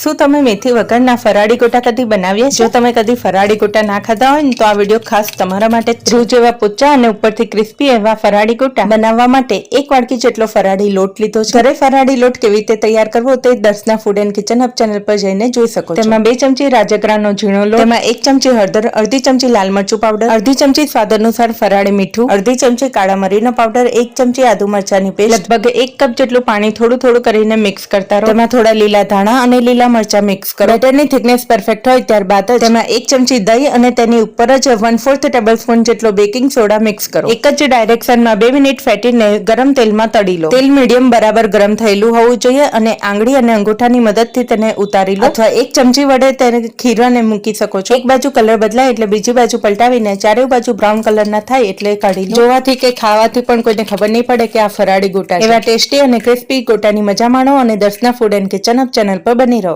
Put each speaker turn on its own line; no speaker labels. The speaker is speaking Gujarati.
શું તમે મેથી વગરના ફરાળી ગોટા કદી બનાવ્યા? જો તમે કદી ફરાળી ગોટા ના ખાધા હોય ને, તો આ વીડિયો ખાસ તમારા માટે. રૂ જેવા પોચા અને ઉપરથી ક્રિસ્પી એવા ફરાળી ગોટા બનાવવા માટે એક વાડકી જેટલો ફરાળી લોટ લીધો છે. ઘરે ફરાળી લોટ કેવી રીતે તૈયાર કરવો તે Darshana food and kitchen hub channel પર જઈને જોઈ શકો તેમાં બે ચમચી રાજગરાનો ઝીણો લોટ, તેમાં એક ચમચી હળદર, અડધી ચમચી લાલ મરચું પાવડર અડધી ચમચી સ્વાદ અનુસાર ફરાળી મીઠું, અડધી ચમચી કાળા મરીનો પાવડર એક ચમચી આદુ મરચાની પેસ્ટ, લગભગ એક કપ જેટલું પાણી થોડું થોડું કરીને મિક્સ કરતા રહો. તેમાં થોડા લીલા ધાણા અને લીલા મરચા મિક્સ કરો. બેટરની થિકનેસ પરફેક્ટ હોય ત્યારબાદ તેમાં એક ચમચી દહીં અને તેની ઉપર જ વન ફોર્થ ટેબલ સ્પૂન જેટલો બેકિંગ સોડા મિક્સ કરો. એક જ ડાયરેક્શનમાં બે મિનિટ ફેટીને ગરમ તેલમાં તળી લો. તેલ મીડિયમ બરાબર ગરમ થયેલું હોવું જોઈએ અને આંગળી અને અંગૂઠાની મદદથી તેને ઉતારી લો. અથવા એક ચમચી વડે તેને ખીરાને મૂકી શકો છો. એક બાજુ કલર બદલાય એટલે બીજી બાજુ પલટાવીને ચારે બાજુ બ્રાઉન કલરના થાય એટલે કાઢી લો. જોવાથી કે ખાવાથી પણ કોઈને ખબર નહીં પડે કે આ ફરાળી ગોટા એવા ટેસ્ટી અને ક્રિસ્પી ગોટાની મજા માણો અને Darshana food and kitchen hub channel પર બની રહો.